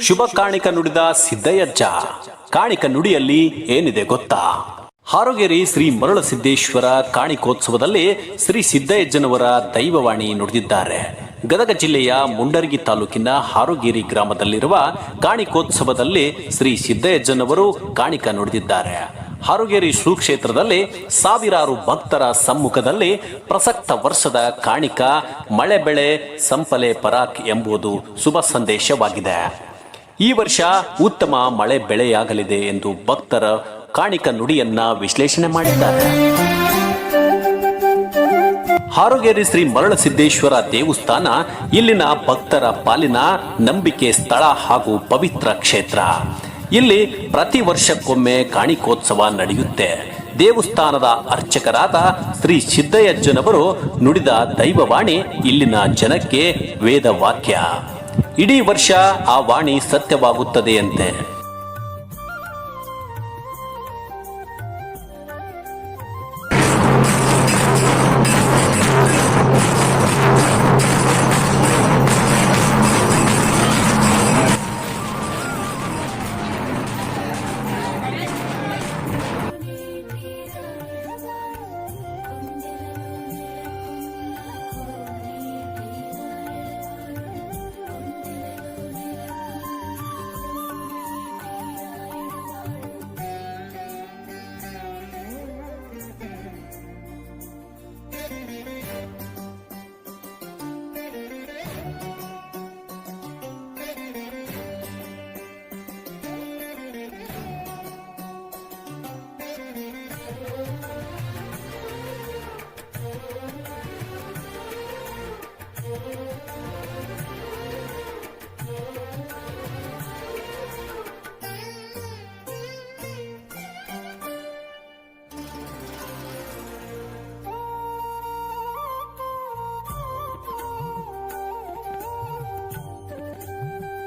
ಶುಭ ಕಾಣಿಕ ನುಡಿದ ಸಿದ್ದಯ್ಯಜ್ಜ. ಕಾಣಿಕ ನುಡಿಯಲ್ಲಿ ಏನಿದೆ ಗೊತ್ತಾ? ಹಾರೋಗೇರಿ ಶ್ರೀ ಮರುಳ ಸಿದ್ದೇಶ್ವರ ಕಾಣಿಕೋತ್ಸವದಲ್ಲಿ ಶ್ರೀ ಸಿದ್ದಯ್ಯಜ್ಜನವರ ದೈವವಾಣಿ ನುಡಿದಿದ್ದಾರೆ. ಗದಗ ಜಿಲ್ಲೆಯ ಮುಂಡರಗಿ ತಾಲೂಕಿನ ಹಾರೋಗೇರಿ ಗ್ರಾಮದಲ್ಲಿರುವ ಕಾಣಿಕೋತ್ಸವದಲ್ಲಿ ಶ್ರೀ ಸಿದ್ದಯ್ಯಜ್ಜನವರು ಕಾಣಿಕ ನುಡಿದಿದ್ದಾರೆ. ಹಾರುಗೇರಿ ಶ್ರೀ ಕ್ಷೇತ್ರದಲ್ಲಿ ಸಾವಿರಾರು ಭಕ್ತರ ಸಮ್ಮುಖದಲ್ಲಿ ಪ್ರಸಕ್ತ ವರ್ಷದ ಕಾಣಿಕ ಮಳೆ ಬೆಳೆ ಸಂಪಲೆ ಪರಾಕ್ ಎಂಬುದು ಶುಭ ಸಂದೇಶವಾಗಿದೆ. ಈ ವರ್ಷ ಉತ್ತಮ ಮಳೆ ಬೆಳೆಯಾಗಲಿದೆ ಎಂದು ಭಕ್ತರ ಕಾಣಿಕ ನುಡಿಯನ್ನ ವಿಶ್ಲೇಷಣೆ ಮಾಡಿದ್ದಾರೆ. ಹಾರುಗೇರಿ ಶ್ರೀ ಮರಳಸಿದ್ದೇಶ್ವರ ದೇವಸ್ಥಾನ ಇಲ್ಲಿನ ಭಕ್ತರ ಪಾಲಿನ ನಂಬಿಕೆ ಸ್ಥಳ ಹಾಗೂ ಪವಿತ್ರ ಕ್ಷೇತ್ರ. ಇಲ್ಲಿ ಪ್ರತಿ ವರ್ಷಕ್ಕೊಮ್ಮೆ ಕಾಣಿಕೋತ್ಸವ ನಡೆಯುತ್ತೆ. ದೇವಸ್ಥಾನದ ಅರ್ಚಕರಾದ ಶ್ರೀ ಸಿದ್ದಯ್ಯಜ್ಜನವರು ನುಡಿದ ದೈವವಾಣಿ ಇಲ್ಲಿನ ಜನಕ್ಕೆ ವೇದ ವಾಕ್ಯ ಇಡೀ ವರ್ಷ ಆ ವಾಣಿ ಸತ್ಯವಾಗುತ್ತದೆಯಂತೆ.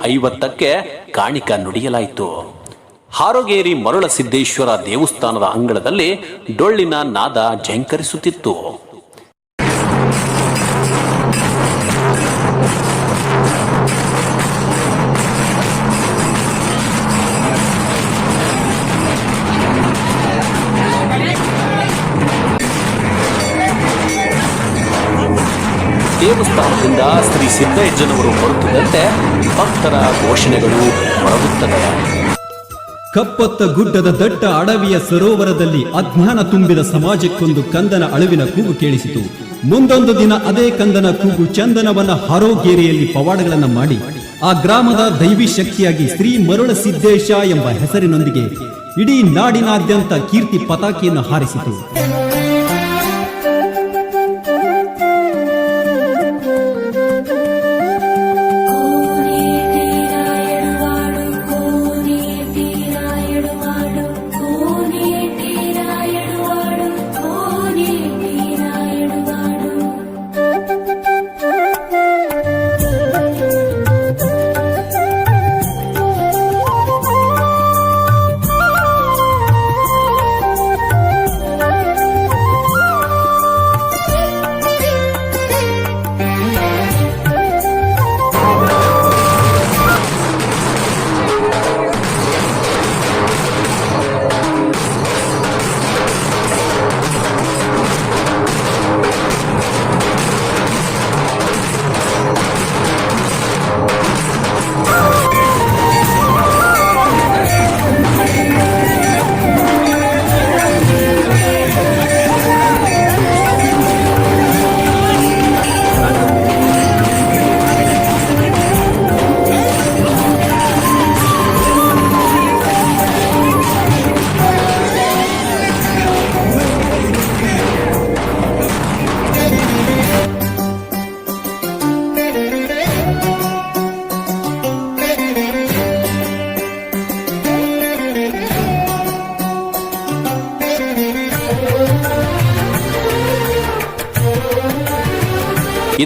ಐವತ್ತಕ್ಕೆ ಕಾಣಿಕ ನುಡಿಯಲಾಯಿತು. ಹಾರೋಗೇರಿ ಮರುಳ ಸಿದ್ದೇಶ್ವರ ದೇವಸ್ಥಾನದ ಅಂಗಳದಲ್ಲಿ ಡೊಳ್ಳಿನ ನಾದ ಜಂಕರಿಸುತ್ತಿತ್ತು. ದೇವಸ್ಥಾನದಿಂದ ಹೊರತುದಂತೆ ಭಕ್ತರ ಘೋಷಣೆಗಳು ಹೊರಗುತ್ತವೆ. ಕಪ್ಪತ್ತ ಗುಡ್ಡದ ದಟ್ಟ ಅಡವಿಯ ಸರೋವರದಲ್ಲಿ ಅಜ್ಞಾನ ತುಂಬಿದ ಸಮಾಜಕ್ಕೊಂದು ಕಂದನ ಅಳುವಿನ ಕೂಗು ಕೇಳಿಸಿತು. ಮುಂದೊಂದು ದಿನ ಅದೇ ಕಂದನ ಕೂಗು ಚಂದನವನ ಹರೋಗೇರಿಯಲ್ಲಿ ಪವಾಡಗಳನ್ನು ಮಾಡಿ, ಆ ಗ್ರಾಮದ ದೈವಿ ಶಕ್ತಿಯಾಗಿ ಶ್ರೀ ಮರುಳ ಸಿದ್ದೇಶ ಎಂಬ ಹೆಸರಿನೊಂದಿಗೆ ಇಡೀ ನಾಡಿನಾದ್ಯಂತ ಕೀರ್ತಿ ಪತಾಕೆಯನ್ನು ಹಾರಿಸಿತು.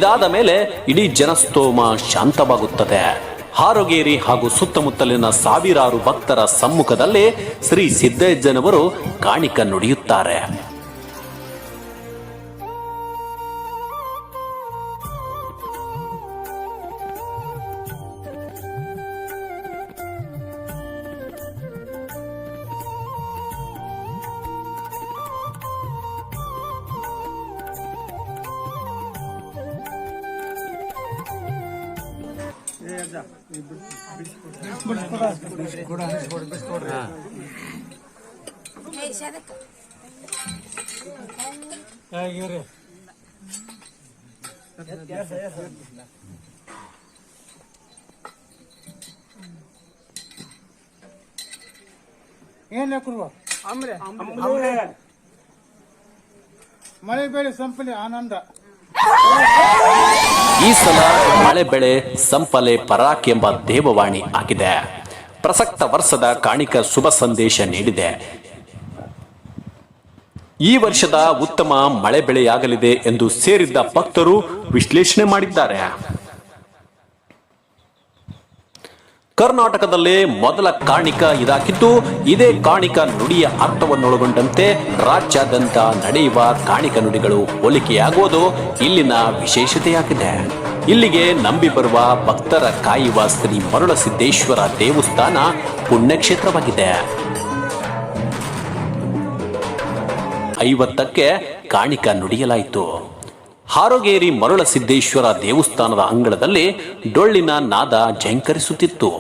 ಇದಾದ ಮೇಲೆ ಇಡೀ ಜನಸ್ತೋಮ ಶಾಂತವಾಗುತ್ತದೆ. ಹಾರೋಗೇರಿ ಹಾಗೂ ಸುತ್ತಮುತ್ತಲಿನ ಸಾವಿರಾರು ಭಕ್ತರ ಸಮ್ಮುಖದಲ್ಲಿ ಶ್ರೀ ಸಿದ್ದೇಜ್ಜನವರು ಕಾಣಿಕ ನುಡಿಯುತ್ತಾರೆ. ಏನ್ ಕುರುವ ಮಳೆ ಬೆಳೆ ಸಂಪಲಿ ಆನಂದ. ಈ ಸಲ ಮಳೆ ಬೆಳೆ ಸಂಪಲೆ ಪರಾಕ್ ಎಂಬ ದೇವವಾಣಿ ಆಗಿದೆ. ಪ್ರಸಕ್ತ ವರ್ಷದ ಕಾಣಿಕ ಶುಭ ಸಂದೇಶ ನೀಡಿದೆ. ಈ ವರ್ಷದ ಉತ್ತಮ ಮಳೆ ಬೆಳೆಯಾಗಲಿದೆ ಎಂದು ಸೇರಿದ್ದ ಭಕ್ತರು ವಿಶ್ಲೇಷಣೆ ಮಾಡಿದ್ದಾರೆ. ಕರ್ನಾಟಕದಲ್ಲೇ ಮೊದಲ ಕಾಣಿಕ ಇದಾಗಿದ್ದು, ಇದೇ ಕಾಣಿಕ ನುಡಿಯ ಅರ್ಥವನ್ನೊಳಗೊಂಡಂತೆ ರಾಜ್ಯಾದ್ಯಂತ ನಡೆಯುವ ಕಾಣಿಕ ನುಡಿಗಳು ಹೋಲಿಕೆಯಾಗುವುದು ಇಲ್ಲಿನ ವಿಶೇಷತೆಯಾಗಿದೆ. ಇಲ್ಲಿಗೆ ನಂಬಿ ಬರುವ ಭಕ್ತರ ಕಾಯುವ ಶ್ರೀ ಮರುಳಸಿದ್ದೇಶ್ವರ ದೇವಸ್ಥಾನ ಪುಣ್ಯಕ್ಷೇತ್ರವಾಗಿದೆ. ಐವತ್ತಕ್ಕೆ ಕಾಣಿಕ ನುಡಿಯಲಾಯಿತು. ಹಾರೋಗೇರಿ ಮರುಳಸಿದ್ದೇಶ್ವರ ದೇವಸ್ಥಾನದ ಅಂಗಳದಲ್ಲಿ ಡೊಳ್ಳಿನ ನಾದ ಜಂಕರಿಸುತ್ತಿತ್ತು.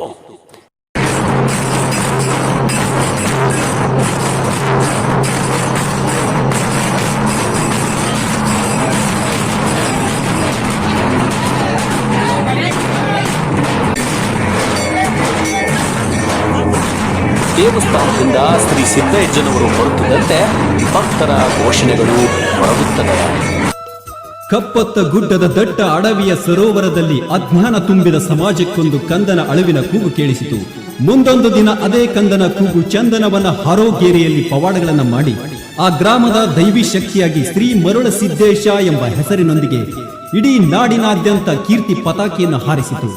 ದೇವಸ್ಥಾನದಿಂದ ಶ್ರೀ ಸಿದ್ದಯ್ಯಜ್ಜನವರು ಹೊರಟಿದಂತೆ ಭಕ್ತರ ಘೋಷಣೆಗಳು ಹೊರಗುತ್ತದೆ ಕಪ್ಪತ್ತ ಗುಡ್ಡದ ದಟ್ಟ ಅಡವಿಯ ಸರೋವರದಲ್ಲಿ ಅಜ್ಞಾನ ತುಂಬಿದ ಸಮಾಜಕ್ಕೊಂದು ಕಂದನ ಅಳುವಿನ ಕೂಗು ಕೇಳಿಸಿತು. ಮುಂದೊಂದು ದಿನ ಅದೇ ಕಂದನ ಕೂಗು ಚಂದನವನ ಹರೋಗೇರಿಯಲ್ಲಿ ಪವಾಡಗಳನ್ನು ಮಾಡಿ, ಆ ಗ್ರಾಮದ ದೈವಿ ಶಕ್ತಿಯಾಗಿ ಶ್ರೀ ಮರುಳ ಸಿದ್ದೇಶ ಎಂಬ ಹೆಸರಿನೊಂದಿಗೆ ಇಡೀ ನಾಡಿನಾದ್ಯಂತ ಕೀರ್ತಿ ಪತಾಕೆಯನ್ನು ಹಾರಿಸಿತು.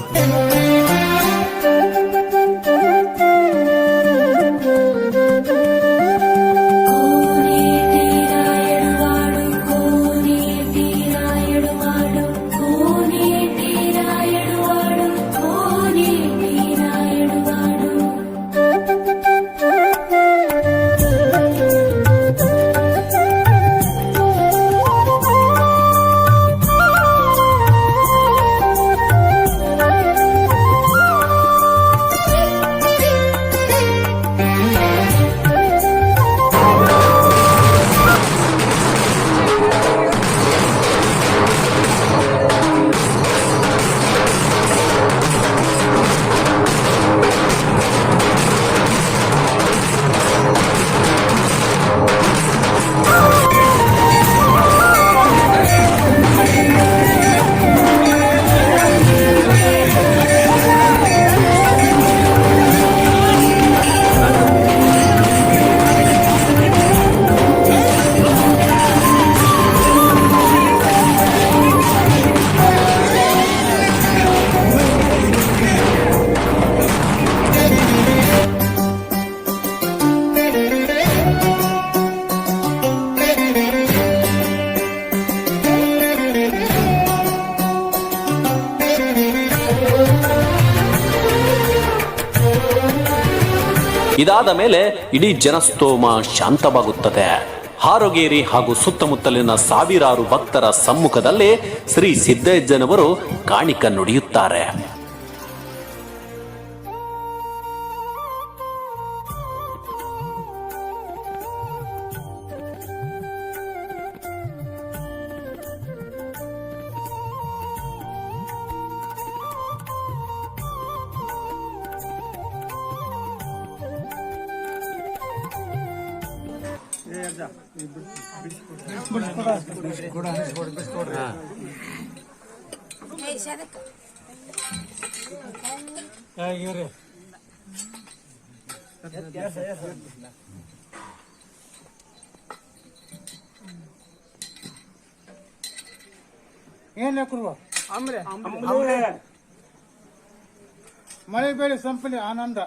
ಇದಾದ ಮೇಲೆ ಇಡೀ ಜನಸ್ತೋಮ ಶಾಂತವಾಗುತ್ತದೆ. ಹಾರೋಗೇರಿ ಹಾಗೂ ಸುತ್ತಮುತ್ತಲಿನ ಸಾವಿರಾರು ಭಕ್ತರ ಸಮ್ಮುಖದಲ್ಲಿ ಶ್ರೀ ಸಿದ್ದೇಜ್ಜನವರು ಕಾಣಿಕ ನುಡಿಯುತ್ತಾರೆ. ಏನ್ ಕುರುವ ಮಳೆ ಬೆಳೆ ಸಂಪಲಿ ಆನಂದ.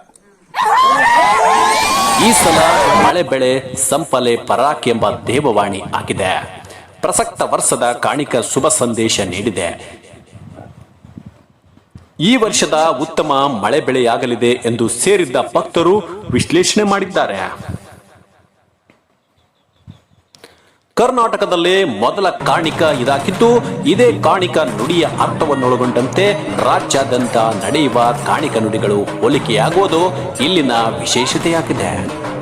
ಈ ಸಲ ಮಳೆ ಬೆಳೆ ಸಂಪಲೆ ಪರಾಕ್ ಎಂಬ ದೇವವಾಣಿ ಆಗಿದೆ. ಪ್ರಸಕ್ತ ವರ್ಷದ ಕಾಣಿಕ ಶುಭ ಸಂದೇಶ ನೀಡಿದೆ. ಈ ವರ್ಷದ ಉತ್ತಮ ಮಳೆ ಬೆಳೆಯಾಗಲಿದೆ ಎಂದು ಸೇರಿದ್ದ ಭಕ್ತರು ವಿಶ್ಲೇಷಣೆ ಮಾಡಿದ್ದಾರೆ. ಕರ್ನಾಟಕದಲ್ಲೇ ಮೊದಲ ಕಾಣಿಕ ಇದಾಗಿದ್ದು, ಇದೇ ಕಾಣಿಕ ನುಡಿಯ ಅರ್ಥವನ್ನೊಳಗೊಂಡಂತೆ ರಾಜ್ಯಾದ್ಯಂತ ನಡೆಯುವ ಕಾಣಿಕ ನುಡಿಗಳು ಹೋಲಿಕೆಯಾಗುವುದು ಇಲ್ಲಿನ ವಿಶೇಷತೆಯಾಗಿದೆ.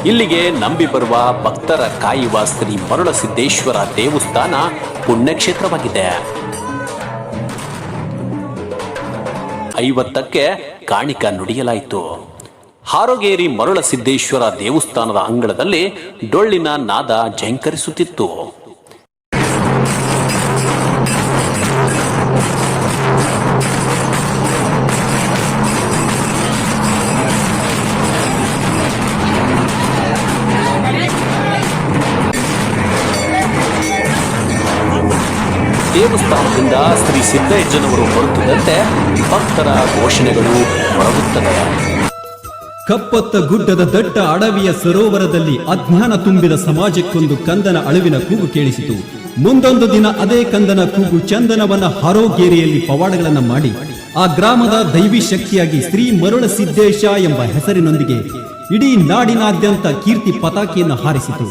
ಇಲ್ಲಿಗೆ ನಂಬಿ ಬರುವ ಭಕ್ತರ ಕಾಯುವ ಶ್ರೀ ಮರುಳಸಿದ್ದೇಶ್ವರ ದೇವಸ್ಥಾನ ಪುಣ್ಯಕ್ಷೇತ್ರವಾಗಿದೆ. ಐವತ್ತಕ್ಕೆ ಕಾಣಿಕ ನುಡಿಯಲಾಯಿತು. ಹಾರೋಗೇರಿ ಮರುಳಸಿದ್ದೇಶ್ವರ ದೇವಸ್ಥಾನದ ಅಂಗಳದಲ್ಲಿ ಡೊಳ್ಳಿನ ನಾದ ಝಂಕರಿಸುತ್ತಿತ್ತು ದೇವಸ್ಥಾನದಿಂದ ಶ್ರೀ ಸಿದ್ದಯ್ಯಜ್ಜನವರು ಹೊರತುದಂತೆ ಭಕ್ತರ ಘೋಷಣೆಗಳು ಹೊರಗುತ್ತದೆ ಕಪ್ಪತ್ತ ಗುಡ್ಡದ ದಟ್ಟ ಅಡವಿಯ ಸರೋವರದಲ್ಲಿ ಅಜ್ಞಾನ ತುಂಬಿದ ಸಮಾಜಕ್ಕೊಂದು ಕಂದನ ಅಳುವಿನ ಕೂಗು ಕೇಳಿಸಿತು. ಮುಂದೊಂದು ದಿನ ಅದೇ ಕಂದನ ಕೂಗು ಚಂದನವನ ಹರೋಗೇರಿಯಲ್ಲಿ ಪವಾಡಗಳನ್ನ ಮಾಡಿ, ಆ ಗ್ರಾಮದ ದೈವಿ ಶಕ್ತಿಯಾಗಿ ಶ್ರೀ ಮರುಳ ಸಿದ್ದೇಶ ಎಂಬ ಹೆಸರಿನೊಂದಿಗೆ ಇಡೀ ನಾಡಿನಾದ್ಯಂತ ಕೀರ್ತಿ ಪತಾಕಿಯನ್ನು ಹಾರಿಸಿತು.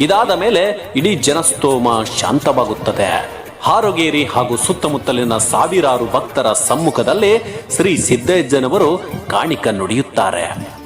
ಇದಾದ ಮೇಲೆ ಇಡೀ ಜನಸ್ತೋಮ ಶಾಂತವಾಗುತ್ತದೆ. ಹಾರೋಗೇರಿ ಹಾಗೂ ಸುತ್ತಮುತ್ತಲಿನ ಸಾವಿರಾರು ಭಕ್ತರ ಸಮ್ಮುಖದಲ್ಲಿ ಶ್ರೀ ಸಿದ್ದೇಜ್ಜನವರು ಕಾಣಿಕ ನುಡಿಯುತ್ತಾರೆ.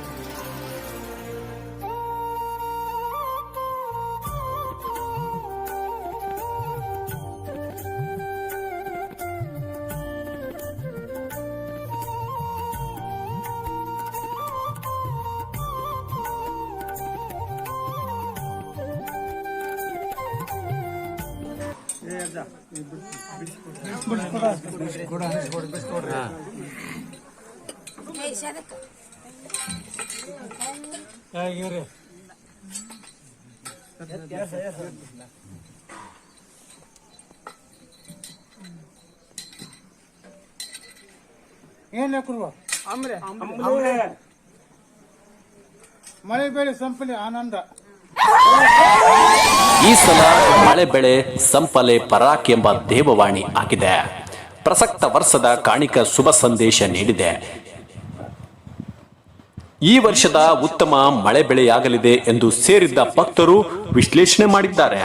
ಏನ್ ಕುರುವ ಮಳೆ ಬೆಳೆ ಸಂಪಲಿ ಆನಂದ. ಈ ಸಲ ಮಳೆ ಬೆಳೆ ಸಂಪಲೆ ಪರಾಕ್ ಎಂಬ ದೇವವಾಣಿ ಆಗಿದೆ. ಪ್ರಸಕ್ತ ವರ್ಷದ ಕಾಣಿಕ ಶುಭ ಸಂದೇಶ ನೀಡಿದೆ. ಈ ವರ್ಷದ ಉತ್ತಮ ಮಳೆ ಬೆಳೆಯಾಗಲಿದೆ ಎಂದು ಸೇರಿದ್ದ ಭಕ್ತರು ವಿಶ್ಲೇಷಣೆ ಮಾಡಿದ್ದಾರೆ.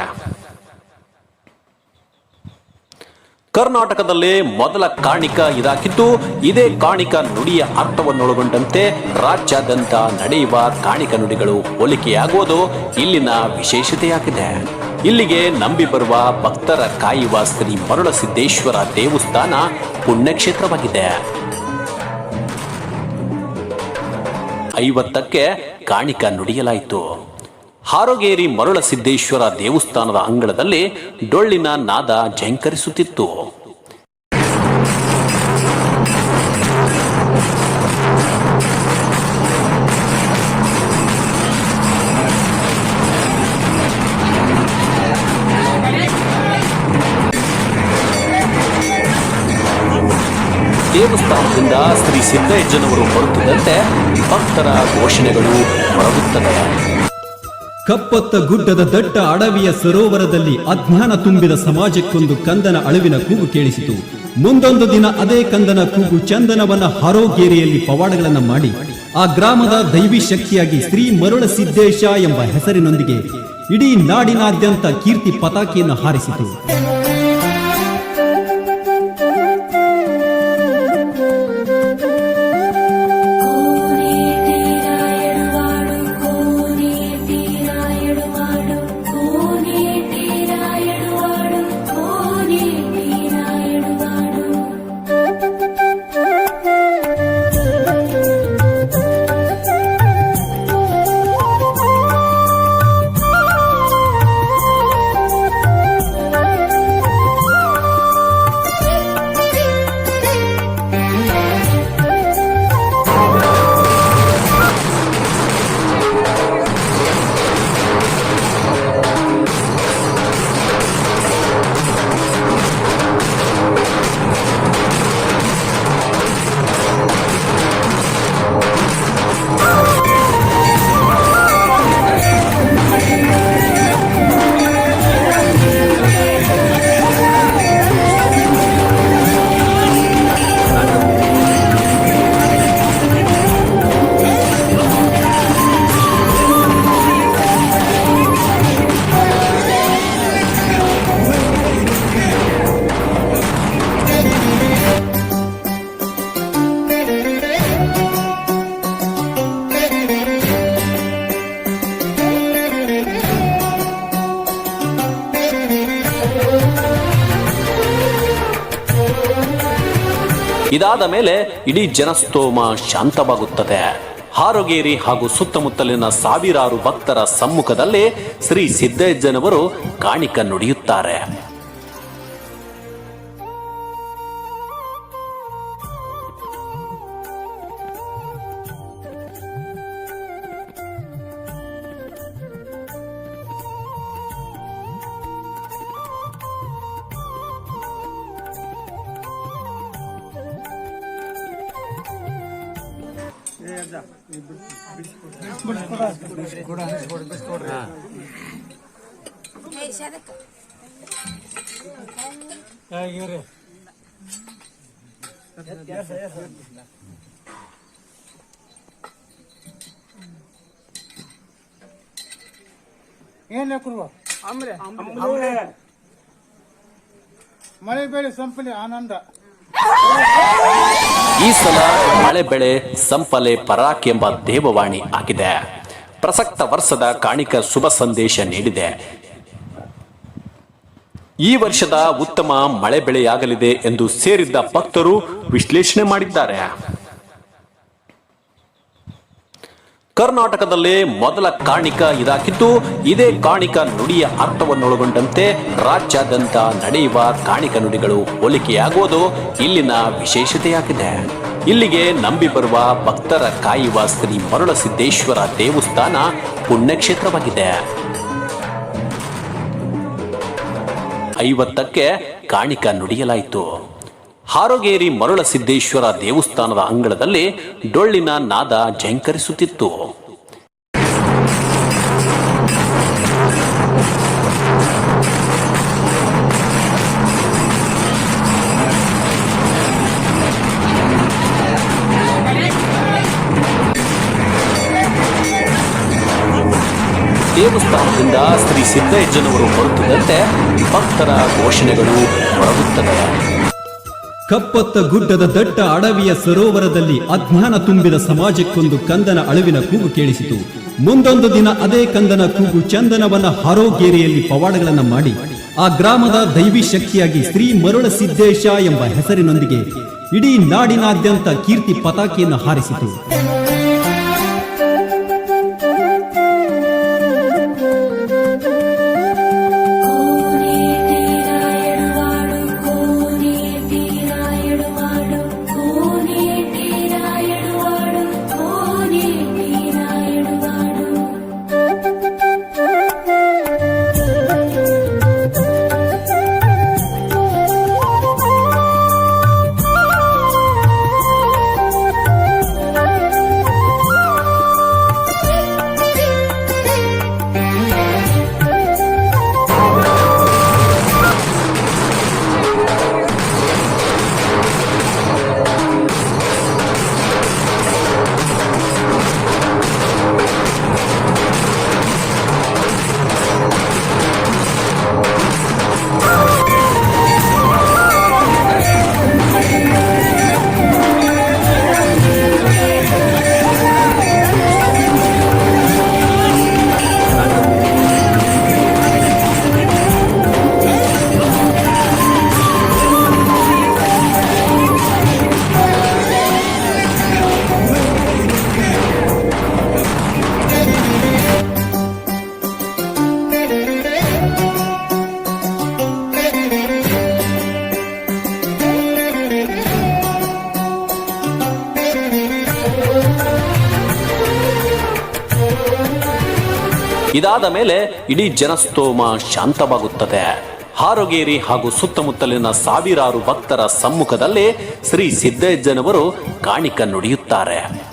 ಕರ್ನಾಟಕದಲ್ಲೇ ಮೊದಲ ಕಾಣಿಕ ಇದಾಗಿದ್ದು, ಇದೇ ಕಾಣಿಕ ನುಡಿಯ ಅರ್ಥವನ್ನೊಳಗೊಂಡಂತೆ ರಾಜ್ಯಾದ್ಯಂತ ನಡೆಯುವ ಕಾಣಿಕ ನುಡಿಗಳು ಹೋಲಿಕೆಯಾಗುವುದು ಇಲ್ಲಿನ ವಿಶೇಷತೆಯಾಗಿದೆ. ಇಲ್ಲಿಗೆ ನಂಬಿ ಬರುವ ಭಕ್ತರ ಕಾಯುವ ಶ್ರೀ ಮರುಳಸಿದ್ದೇಶ್ವರ ದೇವಸ್ಥಾನ ಪುಣ್ಯಕ್ಷೇತ್ರವಾಗಿದೆ. ಐವತ್ತಕ್ಕೆ ಕಾಣಿಕ ನುಡಿಯಲಾಯಿತು. ಹಾರೋಗೇರಿ ಮರುಳಸಿದ್ದೇಶ್ವರ ದೇವಸ್ಥಾನದ ಅಂಗಳದಲ್ಲಿ ಡೊಳ್ಳಿನ ನಾದ ಝಂಕರಿಸುತ್ತಿತ್ತು ದೇವಸ್ಥಾನದಿಂದ ಶ್ರೀ ಸಿದ್ದಯ್ಯಜ್ಜನವರು ಬರುತ್ತಿದ್ದಂತೆ ಭಕ್ತರ ಘೋಷಣೆಗಳು ಹೊರಗುತ್ತದೆ ಕಪ್ಪತ್ತ ಗುಡ್ಡದ ದಟ್ಟ ಅಡವಿಯ ಸರೋವರದಲ್ಲಿ ಅಜ್ಞಾನ ತುಂಬಿದ ಸಮಾಜಕ್ಕೊಂದು ಕಂದನ ಅಳವಿನ ಕೂಗು ಕೇಳಿಸಿತು. ಮುಂದೊಂದು ದಿನ ಅದೇ ಕಂದನ ಕೂಗು ಚಂದನವನ ಹರೋಗೇರಿಯಲ್ಲಿ ಪವಾಡಗಳನ್ನು ಮಾಡಿ, ಆ ಗ್ರಾಮದ ದೈವಿ ಶಕ್ತಿಯಾಗಿ ಶ್ರೀ ಮರುಳ ಸಿದ್ದೇಶ ಎಂಬ ಹೆಸರಿನೊಂದಿಗೆ ಇಡೀ ನಾಡಿನಾದ್ಯಂತ ಕೀರ್ತಿ ಪತಾಕಿಯನ್ನು ಹಾರಿಸಿತು. ಇದಾದ ಮೇಲೆ ಇಡೀ ಜನಸ್ತೋಮ ಶಾಂತವಾಗುತ್ತದೆ. ಹಾರೋಗೇರಿ ಹಾಗೂ ಸುತ್ತಮುತ್ತಲಿನ ಸಾವಿರಾರು ಭಕ್ತರ ಸಮ್ಮುಖದಲ್ಲಿ ಶ್ರೀ ಸಿದ್ದೇಜ್ಜನವರು ಕಾಣಿಕ ನುಡಿಯುತ್ತಾರೆ. ಏನ್ ಕುರುವ ಮಳೆ ಬೆಳೆ ಸಂಪಲಿ ಆನಂದ. ಈ ಸಲ ಮಳೆ ಬೆಳೆ ಸಂಪಲೆ ಪರಾಕ್ ಎಂಬ ದೇವವಾಣಿ ಆಗಿದೆ. ಪ್ರಸಕ್ತ ವರ್ಷದ ಕಾಣಿಕ ಶುಭ ಸಂದೇಶ ನೀಡಿದೆ. ಈ ವರ್ಷದ ಉತ್ತಮ ಮಳೆ ಬೆಳೆಯಾಗಲಿದೆ ಎಂದು ಸೇರಿದ್ದ ಭಕ್ತರು ವಿಶ್ಲೇಷಣೆ ಮಾಡಿದ್ದಾರೆ. ಕರ್ನಾಟಕದಲ್ಲೇ ಮೊದಲ ಕಾಣಿಕ ಇದಾಗಿದ್ದು, ಇದೇ ಕಾಣಿಕ ನುಡಿಯ ಅರ್ಥವನ್ನೊಳಗೊಂಡಂತೆ ರಾಜ್ಯಾದ್ಯಂತ ನಡೆಯುವ ಕಾಣಿಕ ನುಡಿಗಳು ಹೋಲಿಕೆಯಾಗುವುದು ಇಲ್ಲಿನ ವಿಶೇಷತೆಯಾಗಿದೆ. ಇಲ್ಲಿಗೆ ನಂಬಿ ಬರುವ ಭಕ್ತರ ಕಾಯುವ ಶ್ರೀ ಮರುಳಸಿದ್ದೇಶ್ವರ ದೇವಸ್ಥಾನ ಪುಣ್ಯಕ್ಷೇತ್ರವಾಗಿದೆ. ಐವತ್ತಕ್ಕೆ ಕಾಣಿಕ ನುಡಿಯಲಾಯಿತು. ಹಾರೋಗೇರಿ ಮರುಳ ಸಿದ್ದೇಶ್ವರ ದೇವಸ್ಥಾನದ ಅಂಗಳದಲ್ಲಿ ಡೊಳ್ಳಿನ ನಾದ ಜಂಕರಿಸುತ್ತಿತ್ತು. ದೇವಸ್ಥಾನದಿಂದ ಶ್ರೀ ಸಿದ್ದಯ್ಯನವರು ಹೊರತಿದ್ದಂತೆ ಭಕ್ತರ ಘೋಷಣೆಗಳು ಹೊರಗುತ್ತದೆ ಕಪ್ಪತ್ತ ಗುಡ್ಡದ ದಟ್ಟ ಅಡವಿಯ ಸರೋವರದಲ್ಲಿ ಅಜ್ಞಾನ ತುಂಬಿದ ಸಮಾಜಕ್ಕೊಂದು ಕಂದನ ಅಳುವಿನ ಕೂಗು ಕೇಳಿಸಿತು. ಮುಂದೊಂದು ದಿನ ಅದೇ ಕಂದನ ಕೂಗು ಚಂದನವನ ಹರೋಗೇರಿಯಲ್ಲಿ ಪವಾಡಗಳನ್ನು ಮಾಡಿ, ಆ ಗ್ರಾಮದ ದೈವಿ ಶಕ್ತಿಯಾಗಿ ಶ್ರೀ ಮರುಳ ಸಿದ್ದೇಶ ಎಂಬ ಹೆಸರಿನೊಂದಿಗೆ ಇಡೀ ನಾಡಿನಾದ್ಯಂತ ಕೀರ್ತಿ ಪತಾಕೆಯನ್ನು ಹಾರಿಸಿತು. ಇದಾದ ಮೇಲೆ ಇಡೀ ಜನಸ್ತೋಮ ಶಾಂತವಾಗುತ್ತದೆ. ಹಾರೋಗೇರಿ ಹಾಗೂ ಸುತ್ತಮುತ್ತಲಿನ ಸಾವಿರಾರು ಭಕ್ತರ ಸಮ್ಮುಖದಲ್ಲಿ ಶ್ರೀ ಸಿದ್ದೇಜ್ಜನವರು ಕಾಣಿಕ ನುಡಿಯುತ್ತಾರೆ.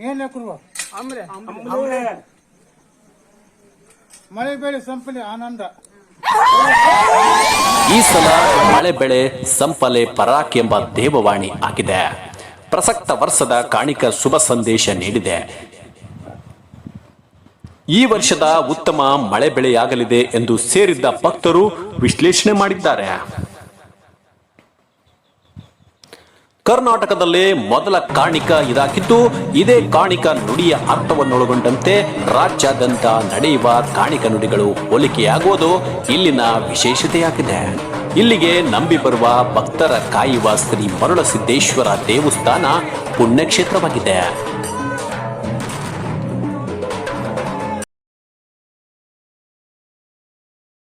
ಏನ್ ಕುರುವ ಮಳೆ ಬೆಳೆ ಸಂಪಲಿ ಆನಂದ. ಈ ಸಲ ಮಳೆ ಬೆಳೆ ಸಂಪಲೆ ಪರಾಕ್ ಎಂಬ ದೇವವಾಣಿ ಆಗಿದೆ. ಪ್ರಸಕ್ತ ವರ್ಷದ ಕಾಣಿಕ ಶುಭ ಸಂದೇಶ ನೀಡಿದೆ. ಈ ವರ್ಷದ ಉತ್ತಮ ಮಳೆ ಬೆಳೆಯಾಗಲಿದೆ ಎಂದು ಸೇರಿದ್ದ ಭಕ್ತರು ವಿಶ್ಲೇಷಣೆ ಮಾಡಿದ್ದಾರೆ. ಕರ್ನಾಟಕದಲ್ಲೇ ಮೊದಲ ಕಾಣಿಕ ಇದಾಗಿದ್ದು, ಇದೇ ಕಾಣಿಕ ನುಡಿಯ ಅರ್ಥವನ್ನೊಳಗೊಂಡಂತೆ ರಾಜ್ಯಾದ್ಯಂತ ನಡೆಯುವ ಕಾಣಿಕ ನುಡಿಗಳು ಹೋಲಿಕೆಯಾಗುವುದು ಇಲ್ಲಿನ ವಿಶೇಷತೆಯಾಗಿದೆ. ಇಲ್ಲಿಗೆ ನಂಬಿ ಬರುವ ಭಕ್ತರ ಕಾಯುವ ಶ್ರೀ ಮರುಳಸಿದ್ದೇಶ್ವರ ದೇವಸ್ಥಾನ ಪುಣ್ಯಕ್ಷೇತ್ರವಾಗಿದೆ.